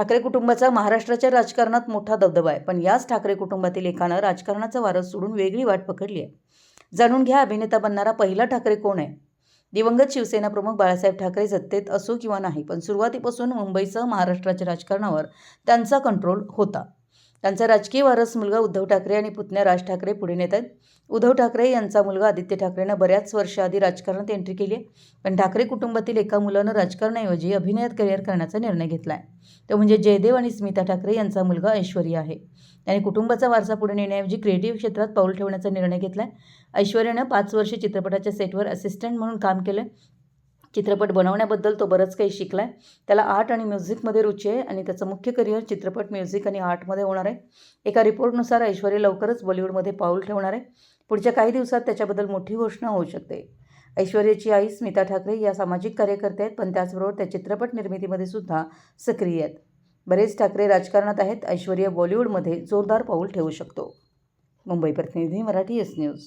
ठाकरे कुटुंबाचा महाराष्ट्राच्या राजकारणात मोठा दबदबा आहे. पण याच ठाकरे कुटुंबातील एकानं राजकारणाचा वारस सोडून वेगळी वाट पकडली आहे. जाणून घ्या अभिनेता बनणारा पहिला ठाकरे कोण आहे? दिवंगत शिवसेना प्रमुख बाळासाहेब ठाकरे सत्तेत असो किंवा नाही पण सुरुवातीपासून मुंबईसह महाराष्ट्राच्या राजकारणावर त्यांचा कंट्रोल होता. त्यांचा राजकीय वारस मुलगा उद्धव ठाकरे आणि पुतण्या राज ठाकरे पुढे नेत आहेत. उद्धव ठाकरे यांचा मुलगा आदित्य ठाकरेनं बऱ्याच वर्षाआधी राजकारणात एंट्री केली आहे. पण ठाकरे कुटुंबातील एका मुलानं राजकारणाऐवजी अभिनयात करिअर करण्याचा निर्णय घेतला आहे. तो म्हणजे जयदेव आणि स्मिता ठाकरे यांचा मुलगा ऐश्वर्या आहे. त्याने कुटुंबाचा वारसा पुढे नेण्याऐवजी क्रिएटिव्ह क्षेत्रात पाऊल ठेवण्याचा निर्णय घेतला आहे. ऐश्वर्यानं पाच वर्षे चित्रपटाच्या सेटवर असिस्टंट म्हणून काम केलं. चित्रपट बनवण्याबद्दल तो बरंच काही शिकला आहे त्याला आर्ट आणि म्युझिकमध्ये रुची आहे आणि त्याचं मुख्य करिअर चित्रपट म्युझिक आणि आर्टमध्ये होणार आहे. एका रिपोर्टनुसार ऐश्वर्या लवकरच बॉलिवूडमध्ये पाऊल ठेवणार आहे. पुढच्या काही दिवसात त्याच्याबद्दल मोठी घोषणा होऊ शकते. ऐश्वर्याची आई स्मिता ठाकरे या सामाजिक कार्यकर्त्या आहेत पण त्याचबरोबर त्या चित्रपट निर्मितीमध्ये सुद्धा सक्रिय आहेत. बरेच ठाकरे राजकारणात आहेत. ऐश्वर्या बॉलिवूडमध्ये जोरदार पाऊल ठेवू शकतो. मुंबई प्रतिनिधी मराठी एस न्यूज.